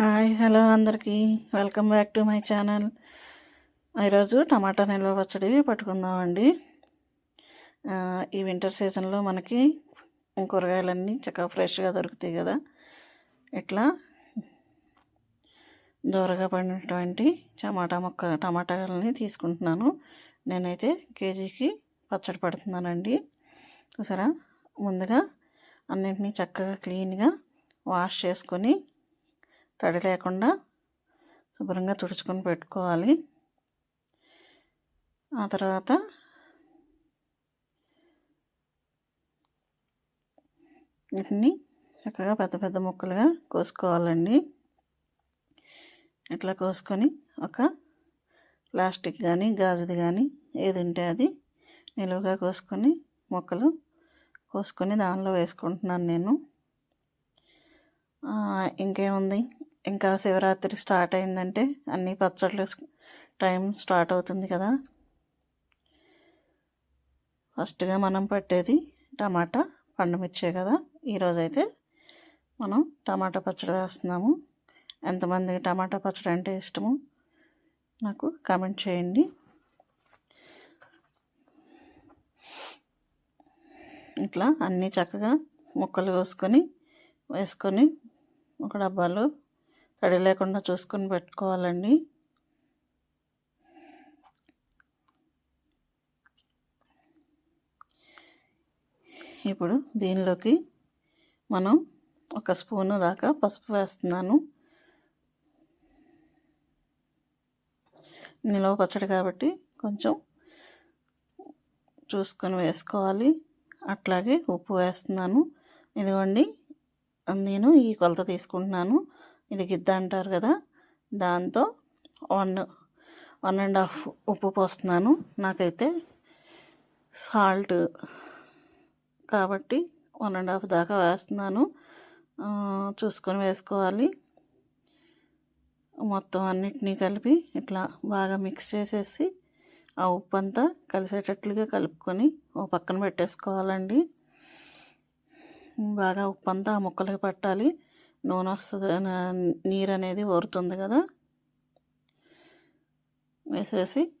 Hi hello అందరికీ. Welcome back to my channel. ఈరోజు టమాటా నిల్వ పచ్చడి పట్టుకుందామండి. ఈ వింటర్ సీజన్లో మనకి కూరగాయలన్నీ చక్కగా ఫ్రెష్గా దొరుకుతాయి కదా. ఇట్లా దూరగా పడినటువంటి టమాటా మొక్క టమాటాలని తీసుకుంటున్నాను. నేనైతే కేజీకి పచ్చడి పడుతున్నానండి. సరే ముందుగా అన్నింటినీ చక్కగా క్లీన్గా వాష్ చేసుకొని తడి లేకుండా శుభ్రంగా తుడుచుకొని పెట్టుకోవాలి. ఆ తర్వాత వీటిని చక్కగా పెద్ద పెద్ద ముక్కలుగా కోసుకోవాలండి. ఇట్లా కోసుకొని ఒక ప్లాస్టిక్ కానీ గాజుది కానీ ఏది ఉంటే అది నిలువుగా కోసుకొని ముక్కలు కోసుకొని దానిలో వేసుకుంటున్నాను నేను. ఇంకేముంది? ఇంకా శివరాత్రి స్టార్ట్ అయిందంటే అన్ని పచ్చళ్ళు టైం స్టార్ట్ అవుతుంది కదా. ఫస్ట్గా మనం పట్టేది టమాటా పండుమిర్చే కదా. ఈరోజైతే మనం టమాటా పచ్చడి వేస్తున్నాము. ఎంతమందికి టమాటా పచ్చడి అంటే ఇష్టము నాకు కామెంట్ చేయండి. ఇట్లా అన్నీ చక్కగా ముక్కలు కోసుకొని వేసుకొని ఒక డబ్బాలో తడి లేకుండా చూసుకొని పెట్టుకోవాలండి. ఇప్పుడు దీనిలోకి మనం ఒక స్పూను దాకా పసుపు వేస్తున్నాను. నిలవ పచ్చడి కాబట్టి కొంచెం చూసుకొని వేసుకోవాలి. అట్లాగే ఉప్పు వేస్తున్నాను. ఇదిగోండి నేను ఈ కొలత తీసుకుంటున్నాను. ఇది గిద్ద అంటారు కదా దాంతో వన్ వన్ అండ్ హాఫ్ ఉప్పు పోస్తున్నాను. నాకైతే సాల్ట్ కాబట్టి వన్ అండ్ హాఫ్ దాకా వేస్తున్నాను. చూసుకొని వేసుకోవాలి. మొత్తం అన్నిటినీ కలిపి ఇట్లా బాగా మిక్స్ చేసేసి ఆ ఉప్పు అంతా కలిసేటట్లుగా కలుపుకొని ఓ పక్కన పెట్టేసుకోవాలండి. బాగా ఉప్పు అంతా ఆ ముక్కలకి పట్టాలి. నూనె వస్తుంది నా- నీరు అనేది ఊరుతుంది కదా. వేసేసి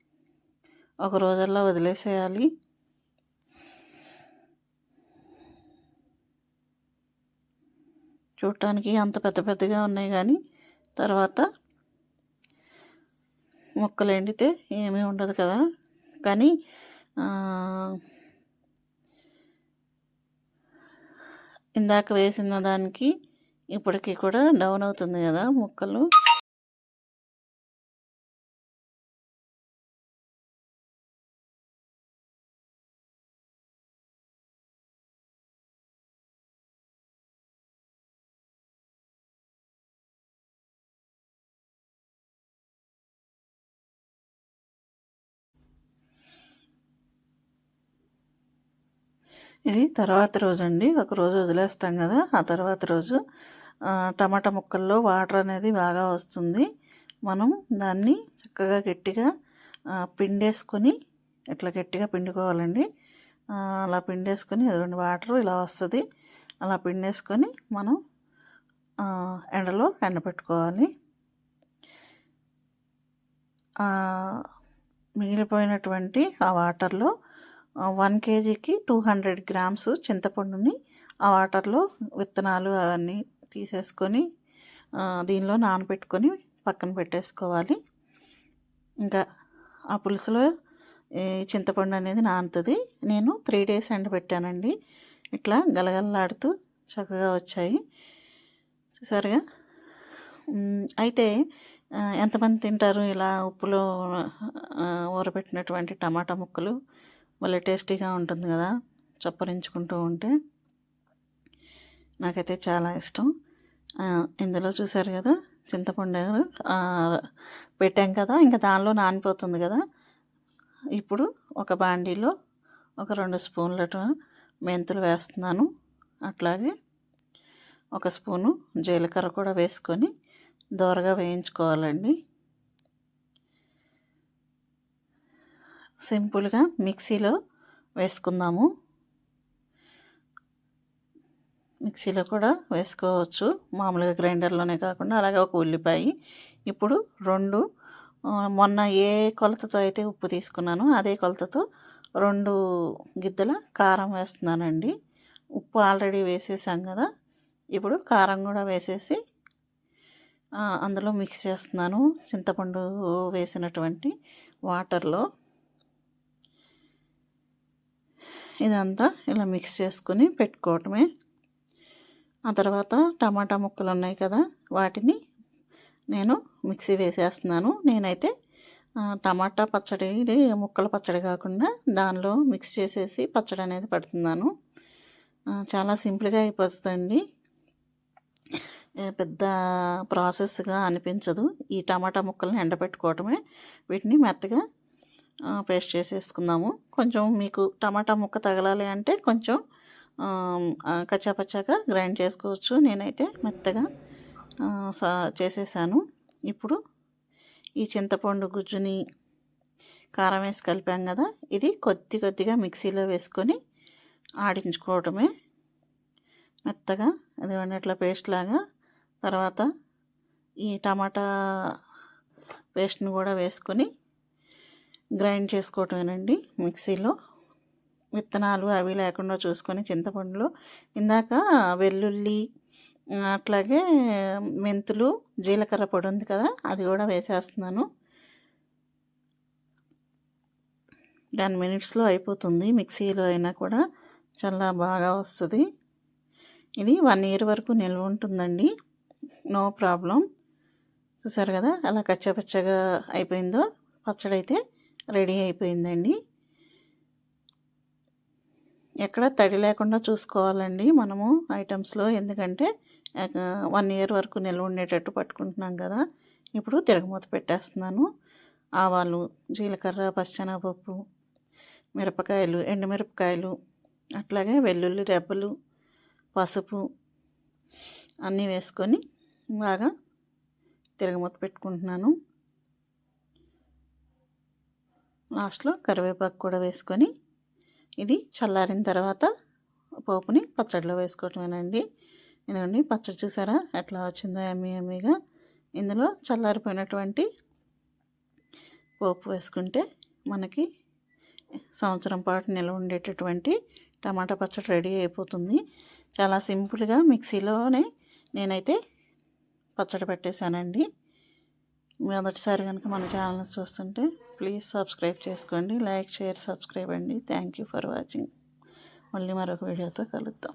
ఒక రోజుల్లో వదిలేసేయాలి. చూడటానికి అంత పెద్ద పెద్దగా ఉన్నాయి కానీ తర్వాత ముక్కలు ఎండితే ఏమీ ఉండదు కదా. కానీ ఇందాక వేసిన దానికి ఇప్పటికీ కూడా డౌన్ అవుతుంది కదా ముక్కలు. ఇది తర్వాత రోజు అండి. ఒక రోజు వదిలేస్తాం కదా ఆ తర్వాత రోజు టమాటా ముక్కల్లో వాటర్ అనేది బాగా వస్తుంది. మనం దాన్ని చక్కగా గట్టిగా పిండేసుకొని ఇట్లా గట్టిగా పిండుకోవాలండి? అలా పిండేసుకొని ఎదురుండి వాటర్ ఇలా వస్తుంది. అలా పిండేసుకొని మనం ఎండలో ఎండబెట్టుకోవాలి మిగిలిపోయినటువంటి ఆ వాటర్లో వన్ కేజీకి టూ హండ్రెడ్ గ్రామ్స్ చింతపండుని ఆ వాటర్లో విత్తనాలు అవన్నీ తీసేసుకొని దీనిలో నానబెట్టుకొని పక్కన పెట్టేసుకోవాలి. ఇంకా ఆ పులుసులో చింతపండు అనేది నానుతుంది. నేను త్రీ డేస్ ఎండబెట్టానండి ఇట్లా గలగలలాడుతూ చక్కగా వచ్చాయి. చూసారుగా? అయితే ఎంతమంది తింటారు ఇలా ఉప్పులో ఊరబెట్టినటువంటి టమాటా ముక్కలు? భలే టేస్టీగా ఉంటుంది కదా చప్పరించుకుంటూ ఉంటే. నాకైతే చాలా ఇష్టం. ఇందులో చూసారు కదా చింతపండు పెట్టాం కదా ఇంకా దానిలో నానిపోతుంది కదా. ఇప్పుడు ఒక బాండీలో ఒక రెండు స్పూన్ల మెంతులు వేస్తున్నాను. అట్లాగే ఒక స్పూను జీలకర్ర కూడా వేసుకొని దోరగా వేయించుకోవాలండి. సింపుల్గా మిక్సీలో వేసుకుందాము. మిక్సీలో కూడా వేసుకోవచ్చు. మామూలుగా గ్రైండర్లోనే కాకుండా అలాగే ఒక ఉల్లిపాయ. ఇప్పుడు రెండు మొన్న ఏ కొలతతో అయితే ఉప్పు తీసుకున్నానో అదే కొలతతో రెండు గిద్దల కారం వేస్తున్నానండి. ఉప్పు ఆల్రెడీ వేసేసాం కదా. ఇప్పుడు కారం కూడా వేసేసి అందులో మిక్స్ చేస్తున్నాను. చింతపండు వేసినటువంటి వాటర్లో. ఇదంతా ఇలా మిక్స్ చేసుకుని పెట్టుకోవటమే ఆ తర్వాత టమాటా ముక్కలు ఉన్నాయి కదా వాటిని నేను మిక్సీ వేసేస్తున్నాను. నేనైతే టమాటా పచ్చడి ముక్కల పచ్చడి కాకుండా దానిలో మిక్స్ చేసేసి పచ్చడి అనేది పెడుతున్నాను. చాలా సింపుల్గా అయిపోతుందండి. పెద్ద ప్రాసెస్గా అనిపించదు. ఈ టమాటా ముక్కల్ని ఎండబెట్టుకోవటమే. వీటిని మెత్తగా పేస్ట్ చేసేసుకుందాము. కొంచెం మీకు టమాటా ముక్క తగలాలి అంటే కొంచెం కచ్చాపచ్చాగా గ్రైండ్ చేసుకోవచ్చు. నేనైతే మెత్తగా సా- చేసేసాను. ఇప్పుడు ఈ చింతపండు గుజ్జుని కారం వేసి కలిపాం కదా ఇది కొద్ది కొద్దిగా మిక్సీలో వేసుకొని ఆడించుకోవటమే. మెత్తగా అది అట్లా పేస్ట్ లాగా. తర్వాత ఈ టమాటా పేస్ట్ని కూడా వేసుకొని గ్రైండ్ చేసుకోవటమేనండి మిక్సీలో. విత్తనాలు అవి లేకుండా చూసుకొని చింతపండులో ఇందాక వెల్లుల్లి అట్లాగే మెంతులు జీలకర్ర పొడి ఉంది కదా అది కూడా వేసేస్తున్నాను. టెన్ మినిట్స్లో అయిపోతుంది మిక్సీలో అయినా కూడా చాలా బాగా వస్తుంది. ఇది వన్ ఇయర్ వరకు నిల్వ ఉంటుందండి నో ప్రాబ్లం. చూసారు కదా అలా కచ్చపచ్చగా అయిపోయిందో పచ్చడి అయితే రెడీ అయిపోయిందండి. ఎక్కడ తడి లేకుండా చూసుకోవాలండి మనము ఐటమ్స్లో. ఎందుకంటే వన్ ఇయర్ వరకు నిల్వ ఉండేటట్టు పట్టుకుంటున్నాం కదా. ఇప్పుడు తిరగమూత పెట్టేస్తున్నాను. ఆవాలు జీలకర్ర పచ్చెనగపప్పు మిరపకాయలు ఎండుమిరపకాయలు అట్లాగే వెల్లుల్లి రెబ్బలు పసుపు అన్నీ వేసుకొని బాగా తిరగమూత పెట్టుకుంటున్నాను. లాస్ట్లో కరివేపాకు కూడా వేసుకొని ఇది చల్లారిన తర్వాత పోపుని పచ్చడిలో వేసుకోవటమేనండి. ఇదండి పచ్చడి చూసారా? ఎట్లా వచ్చిందో ఎమ్మి ఎమ్మిగా ఇందులో చల్లారిపోయినటువంటి పోపు వేసుకుంటే మనకి సంవత్సరం పాటు నిల్వ ఉండేటటువంటి టమాటా పచ్చడి రెడీ అయిపోతుంది. చాలా సింపుల్గా మిక్సీలోనే నేనైతే పచ్చడి పెట్టేశానండి. మొదటిసారి కనుక మన ఛానల్ చూస్తుంటే ప్లీజ్ సబ్స్క్రైబ్ చేసుకోండి లైక్ షేర్ సబ్స్క్రైబ్ అండి. థ్యాంక్ యూ ఫర్ వాచింగ్ మళ్ళీ మరొక వీడియోతో కలుద్దాం.